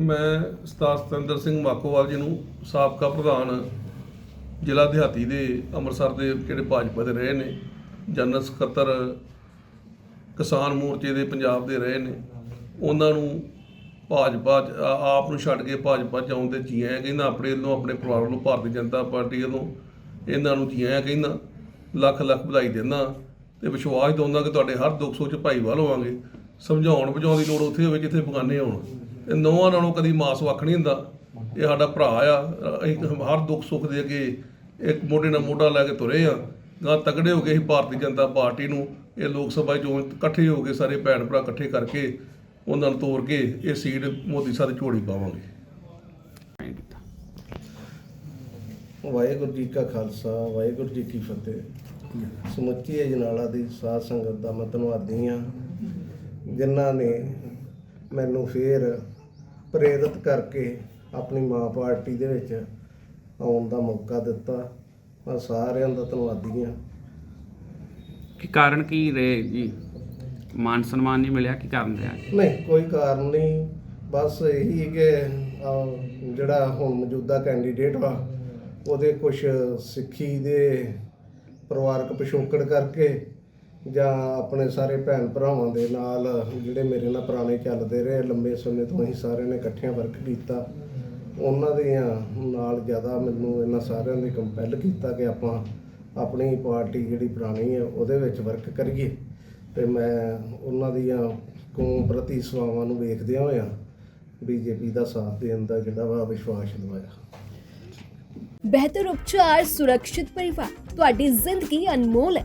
ਮੈਂ ਉਸਤਾਦ ਸਤਿੰਦਰ ਸਿੰਘ ਮਾਕੋਵਾਲ ਜੀ ਨੂੰ ਸਾਬਕਾ ਪ੍ਰਧਾਨ ਜ਼ਿਲ੍ਹਾ ਦਿਹਾਤੀ ਦੇ ਅੰਮ੍ਰਿਤਸਰ ਦੇ ਜਿਹੜੇ ਭਾਜਪਾ ਦੇ ਰਹੇ ਨੇ, ਜਨਰਲ ਸਕੱਤਰ ਕਿਸਾਨ ਮੋਰਚੇ ਦੇ ਪੰਜਾਬ ਦੇ ਰਹੇ ਨੇ, ਉਹਨਾਂ ਨੂੰ ਭਾਜਪਾ 'ਚ ਆਪ ਨੂੰ ਛੱਡ ਕੇ ਭਾਜਪਾ ਚ ਆਉਣ ਦੇ ਜੀ ਆਇਆਂ ਕਹਿੰਦਾ, ਆਪਣੇ ਵੱਲੋਂ, ਆਪਣੇ ਪਰਿਵਾਰ ਵੱਲੋਂ ਭਾਰਤੀ ਜਨਤਾ ਪਾਰਟੀ ਵੱਲੋਂ ਇਹਨਾਂ ਨੂੰ ਜੀ ਆਇਆਂ ਕਹਿੰਦਾ, ਲੱਖ ਲੱਖ ਵਧਾਈ ਦਿੰਦਾ ਤੇ ਵਿਸ਼ਵਾਸ ਦਿਵਾਉਂਦਾ ਕਿ ਤੁਹਾਡੇ ਹਰ ਦੁੱਖ ਸੁੱਖ ਭਾਈਵਾਲ ਹੋਵਾਂਗੇ, ਸਮਝਾਉਣ, ਬੁਝਾਉਣ ਦੀ ਲੋੜ ਉੱਥੇ ਹੋਵੇ ਜਿੱਥੇ ਬਗਾਨੇ ਹੋਣ। ਤੇ ਨੌਵਾਂ ਨਾਲੋਂ ਕਦੀ ਮਾਸ ਵੱਖ ਨਹੀਂ ਹੁੰਦਾ ਇਹ ਸਾਡਾ ਭਰਾ ਆ। ਅਸੀਂ ਹਰ ਦੁੱਖ ਸੁੱਖ ਦੇ ਅੱਗੇ ਇੱਕ ਮੋਢੇ ਨਾਲ ਮੋਢਾ ਲੈ ਕੇ ਤੁਰੇ ਆ। ਗਾਂ ਤਗੜੇ ਹੋ ਗਏ ਅਸੀਂ ਭਾਰਤੀ ਜਨਤਾ ਪਾਰਟੀ ਨੂੰ ਇਹ ਲੋਕ ਸਭਾ ਚੋਂ ਇਕੱਠੇ ਹੋ ਕੇ ਸਾਰੇ ਭੈਣ ਭਰਾ ਇਕੱਠੇ ਕਰਕੇ ਉਹਨਾਂ ਨੂੰ ਤੋੜ ਕੇ ਇਹ ਸੀਟ ਮੋਦੀ ਸਾਹਿਬ ਦੀ ਝੋਲੀ ਪਾਵਾਂਗੇ। ਵਾਹਿਗੁਰੂ ਜੀ ਕਾ ਖਾਲਸਾ, ਵਾਹਿਗੁਰੂ ਜੀ ਕੀ ਫਤਿਹ। ਸਮੁੱਚੀ ਅਜਨਾਲਾ ਦੀ ਸਾਧ ਸੰਗਤ ਦਾ ਮੈਂ ਧੰਨਵਾਦੀ ਹਾਂ। ਜਿਨ੍ਹਾਂ ਨੇ ਮੈਨੂੰ ਫੇਰ ਪ੍ਰੇਰਿਤ ਕਰਕੇ ਆਪਣੀ ਮਾਂ ਪਾਰਟੀ ਦੇ ਵਿੱਚ ਆਉਣ ਦਾ ਮੌਕਾ ਦਿੱਤਾ। ਮੈਂ ਸਾਰਿਆਂ ਦਾ ਧੰਨਵਾਦੀ ਹਾਂ। ਕੀ ਕਾਰਨ ਕੀ ਰਹੇ ਜੀ? ਮਾਨ ਸਨਮਾਨ ਨਹੀਂ ਮਿਲਿਆ ਕੀ ਕਾਰਨ ਰਿਹਾ? ਨਹੀਂ ਕੋਈ ਕਾਰਨ ਨਹੀਂ। ਬਸ ਇਹੀ ਕਿ ਜਿਹੜਾ ਹੁਣ ਮੌਜੂਦਾ ਕੈਂਡੀਡੇਟ ਵਾ ਉਹਦੇ ਕੁਝ ਸਿੱਖੀ ਦੇ ਪਰਿਵਾਰਕ ਪਿਛੋਕੜ ਕਰਕੇ ਜਾਂ ਆਪਣੇ ਸਾਰੇ ਭੈਣ ਭਰਾਵਾਂ ਦੇ ਨਾਲ ਜਿਹੜੇ ਮੇਰੇ ਨਾਲ ਪੁਰਾਣੇ ਚੱਲਦੇ ਰਹੇ, ਲੰਬੇ ਸਮੇਂ ਤੋਂ ਅਸੀਂ ਸਾਰਿਆਂ ਨੇ ਇਕੱਠਿਆਂ ਵਰਕ ਕੀਤਾ। ਉਹਨਾਂ ਦੇ ਨਾਲ ਜ਼ਿਆਦਾ ਮੈਨੂੰ ਇਹਨਾਂ ਸਾਰਿਆਂ ਨੇ ਕੰਪੈਲ ਕੀਤਾ ਕਿ ਆਪਾਂ ਆਪਣੀ ਪਾਰਟੀ ਜਿਹੜੀ ਪੁਰਾਣੀ ਹੈ, ਉਹਦੇ ਵਿੱਚ ਵਰਕ ਕਰੀਏ। ਤੇ ਮੈਂ ਉਹਨਾਂ ਦੀਆਂ ਕੌਮ ਪ੍ਰਤੀ ਸੇਵਾਵਾਂ ਨੂੰ ਵੇਖਦਿਆਂ ਹੋਇਆਂ ਬੀਜੇਪੀ ਦਾ ਸਾਥ ਦੇਣ ਦਾ ਜਿਹੜਾ ਵਾ ਵਿਸ਼ਵਾਸ ਦਿਵਾਇਆ। ਬਿਹਤਰ ਉਪਚਾਰ, ਸੁਰੱਖਿਅਤ ਪਰਿਵਾਰ, ਤੁਹਾਡੀ ਜ਼ਿੰਦਗੀ ਅਨਮੋਲ ਹੈ।